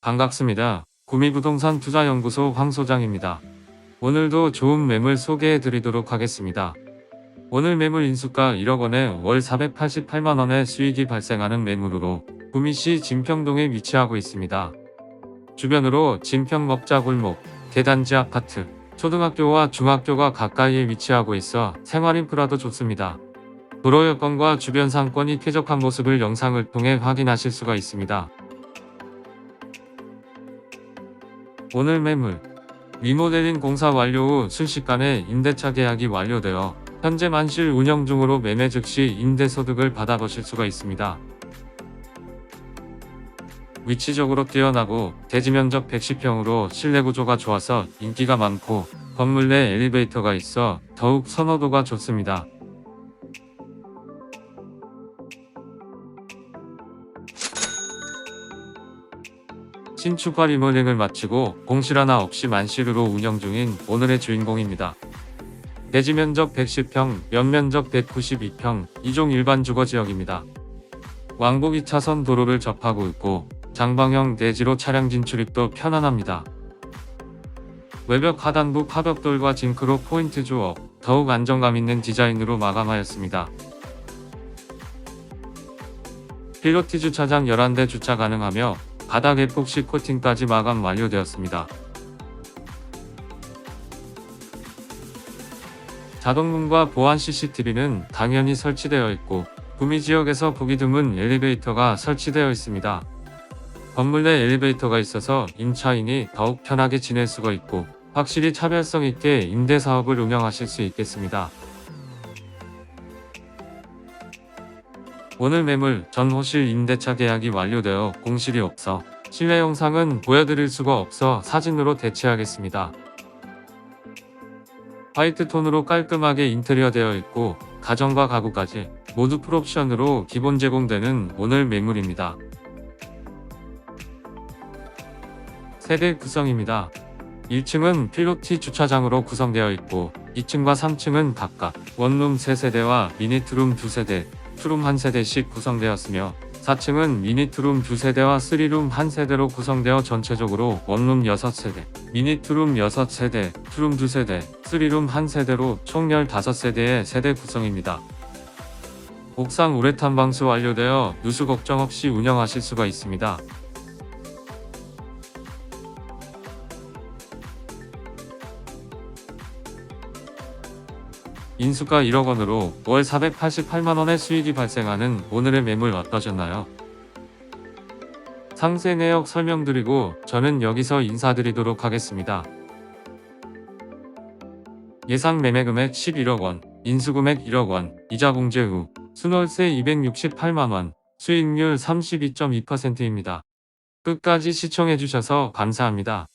반갑습니다. 구미부동산 투자연구소 황 소장입니다. 오늘도 좋은 매물 소개해 드리도록 하겠습니다. 오늘 매물 인수가 1억 원에 월 488만 원의 수익이 발생하는 매물으로 구미시 진평동에 위치하고 있습니다. 주변으로 진평 먹자 골목, 대단지 아파트, 초등학교와 중학교가 가까이에 위치하고 있어 생활 인프라도 좋습니다. 도로 여건과 주변 상권이 쾌적한 모습을 영상을 통해 확인하실 수가 있습니다. 오늘 매물 리모델링 공사 완료 후 순식간에 임대차 계약이 완료되어 현재 만실 운영 중으로 매매 즉시 임대소득을 받아보실 수가 있습니다. 위치적으로 뛰어나고 대지 면적 110평으로 실내 구조가 좋아서 인기가 많고 건물 내 엘리베이터가 있어 더욱 선호도가 좋습니다. 신축과 리모델링을 마치고 공실 하나 없이 만실으로 운영 중인 오늘의 주인공입니다. 대지 면적 110평, 연면적 192평, 이종 일반 주거 지역입니다. 왕복 2차선 도로를 접하고 있고 장방형 대지로 차량 진출입도 편안합니다. 외벽 하단부 파벽돌과 징크로 포인트 주어 더욱 안정감 있는 디자인으로 마감하였습니다. 필로티 주차장 11대 주차 가능하며 바닥 에폭시 코팅까지 마감 완료되었습니다. 자동문과 보안 CCTV는 당연히 설치되어 있고 구미 지역에서 보기 드문 엘리베이터가 설치되어 있습니다. 건물 내 엘리베이터가 있어서 임차인이 더욱 편하게 지낼 수가 있고 확실히 차별성 있게 임대 사업을 운영하실 수 있겠습니다. 오늘 매물 전호실 임대차 계약이 완료되어 공실이 없어 실내 영상은 보여드릴 수가 없어 사진으로 대체하겠습니다. 화이트 톤으로 깔끔하게 인테리어 되어 있고 가정과 가구까지 모두 풀옵션으로 기본 제공되는 오늘 매물입니다. 세대 구성입니다. 1층은 필로티 주차장으로 구성되어 있고 2층과 3층은 각각 원룸 3세대와 미니트룸 2세대, 투룸 1세대씩 구성되었으며 4층은 미니트룸 2세대와 3룸 1세대로 구성되어 전체적으로 원룸 6세대, 미니트룸 6세대, 투룸 2세대, 3룸 1세대로 총 15세대의 세대 구성입니다. 옥상 우레탄 방수 완료되어 누수 걱정 없이 운영하실 수가 있습니다. 인수가 1억 원으로 월 488만 원의 수익이 발생하는 오늘의 매물 어떠셨나요? 상세 내역 설명드리고 저는 여기서 인사드리도록 하겠습니다. 예상 매매 금액 11억 원, 인수 금액 1억 원, 이자 공제 후 순월세 268만 원, 수익률 32.2%입니다. 끝까지 시청해주셔서 감사합니다.